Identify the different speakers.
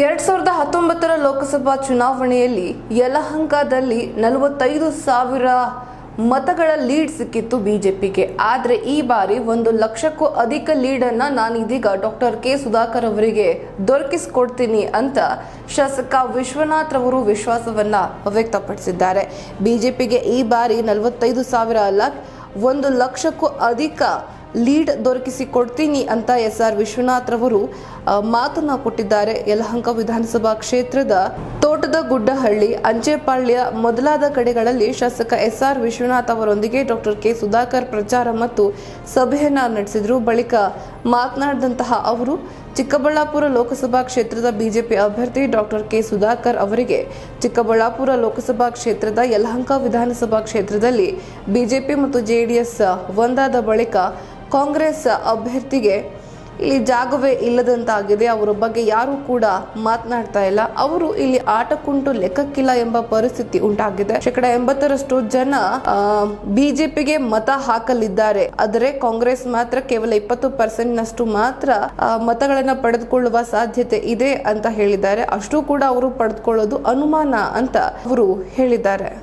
Speaker 1: ಎರಡ್ ಸಾವಿರದ ಹತ್ತೊಂಬತ್ತರ ಲೋಕಸಭಾ ಚುನಾವಣೆಯಲ್ಲಿ ಯಲಹಂಕದಲ್ಲಿ ನಲವತ್ತೈದು ಸಾವಿರ ಮತಗಳ ಲೀಡ್ ಸಿಕ್ಕಿತ್ತು ಬಿಜೆಪಿಗೆ. ಆದರೆ ಈ ಬಾರಿ ಒಂದು ಲಕ್ಷಕ್ಕೂ ಅಧಿಕ ಲೀಡನ್ನು ನಾನು ಇದೀಗ ಡಾಕ್ಟರ್ ಕೆ ಸುಧಾಕರ್ ಅವರಿಗೆ ದೊರಕಿಸಿಕೊಡ್ತೀನಿ ಅಂತ ಶಾಸಕ ವಿಶ್ವನಾಥ್ ರವರು ವಿಶ್ವಾಸವನ್ನ ವ್ಯಕ್ತಪಡಿಸಿದ್ದಾರೆ. ಬಿಜೆಪಿಗೆ ಈ ಬಾರಿ ನಲವತ್ತೈದು ಸಾವಿರ ಅಲ್ಲ ಒಂದು ಲಕ್ಷಕ್ಕೂ ಅಧಿಕ ಲೀಡ್ ದೊರಕಿಸಿ ಕೊಡ್ತೀನಿ ಅಂತ ಎಸ್ ಆರ್ ವಿಶ್ವನಾಥ್ ರವರು ಮಾತನ್ನ ಕೊಟ್ಟಿದ್ದಾರೆ. ಯಲಹಂಕ ವಿಧಾನಸಭಾ ಕ್ಷೇತ್ರದ ತೋಟದ ಗುಡ್ಡಹಳ್ಳಿ, ಅಂಚೆಪಾಳ್ಯ ಮೊದಲಾದ ಕಡೆಗಳಲ್ಲಿ ಶಾಸಕ ಎಸ್ ಆರ್ ವಿಶ್ವನಾಥ್ ಅವರೊಂದಿಗೆ ಡಾಕ್ಟರ್ ಕೆ ಸುಧಾಕರ್ ಪ್ರಚಾರ ಮತ್ತು ಸಭೆಯನ್ನ ನಡೆಸಿದ್ರು. ಬಳಿಕ ಮಾತನಾಡಿದಂತಹ ಅವರು, ಚಿಕ್ಕಬಳ್ಳಾಪುರ ಲೋಕಸಭಾ ಕ್ಷೇತ್ರದ ಬಿಜೆಪಿ ಅಭ್ಯರ್ಥಿ ಡಾಕ್ಟರ್ ಕೆ ಸುಧಾಕರ್ ಅವರಿಗೆ ಚಿಕ್ಕಬಳ್ಳಾಪುರ ಲೋಕಸಭಾ ಕ್ಷೇತ್ರದ ಯಲಹಂಕ ವಿಧಾನಸಭಾ ಕ್ಷೇತ್ರದಲ್ಲಿ ಬಿಜೆಪಿ ಮತ್ತು ಜೆಡಿಎಸ್ ಒಂದಾದ ಬಳಿಕ ಕಾಂಗ್ರೆಸ್ ಅಭ್ಯರ್ಥಿಗೆ ಇಲ್ಲಿ ಜಾಗವೇ ಇಲ್ಲದಂತಾಗಿದೆ. ಅವರ ಬಗ್ಗೆ ಯಾರೂ ಕೂಡ ಮಾತನಾಡ್ತಾ ಇಲ್ಲ. ಅವರು ಇಲ್ಲಿ ಆಟಕ್ಕುಂಟು ಲೆಕ್ಕಕ್ಕಿಲ್ಲ ಎಂಬ ಪರಿಸ್ಥಿತಿ ಉಂಟಾಗಿದೆ. ಶೇಕಡ ಎಂಬತ್ತರಷ್ಟು ಜನ ಬಿಜೆಪಿಗೆ ಮತ ಹಾಕಲಿದ್ದಾರೆ. ಆದರೆ ಕಾಂಗ್ರೆಸ್ ಮಾತ್ರ ಕೇವಲ ಇಪ್ಪತ್ತು ಪರ್ಸೆಂಟ್ ನಷ್ಟು ಮಾತ್ರ ಮತಗಳನ್ನು ಪಡೆದುಕೊಳ್ಳುವ ಸಾಧ್ಯತೆ ಇದೆ ಅಂತ ಹೇಳಿದ್ದಾರೆ. ಅಷ್ಟು ಕೂಡ ಅವರು ಪಡೆದುಕೊಳ್ಳೋದು ಅನುಮಾನ ಅಂತ ಅವರು ಹೇಳಿದ್ದಾರೆ.